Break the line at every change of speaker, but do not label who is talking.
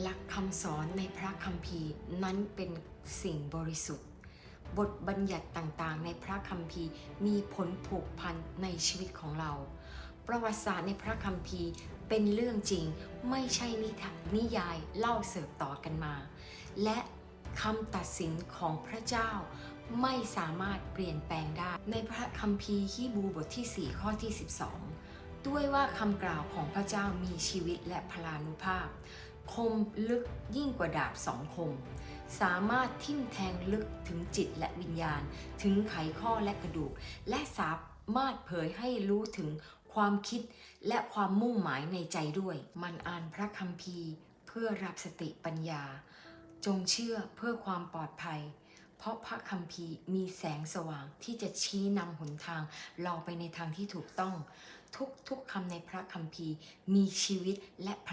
หลักคำสอนในพระคัมภีร์นั้นเป็นสิ่งบริสุทธิ์ บทบัญญัติต่างๆ ในพระคัมภีร์มีผลผูกพันในชีวิตของเรา ประวัติศาสตร์ในพระคัมภีร์เป็นเรื่องจริงไม่ใช่นิทานนิยายเล่าเสิร์ฟต่อกันมา และคำตัดสินของพระเจ้าไม่สามารถเปลี่ยนแปลงได้ ในพระคัมภีร์ฮีบูบทที่ 4 ข้อที่ 12 ด้วยว่าคำกล่าวของพระเจ้ามีชีวิตและพลานุภาพ คมลึกยิ่งกว่าดาบสองคม สามารถทิ่มแทงลึกถึงจิตและวิญญาณ ถึงไขข้อและกระดูก และสามารถเผยให้รู้ถึงความคิดและความมุ่งหมายในใจด้วย มันอ่านพระคัมภีร์ เพื่อรับสติปัญญา จงเชื่อเพื่อความปลอดภัย เพราะพระคัมภีร์มีแสงสว่างที่จะชี้นำหนทางเราไปในทางที่ถูกต้อง ทุกๆคำในพระคัมภีร์มีชีวิตและพลัง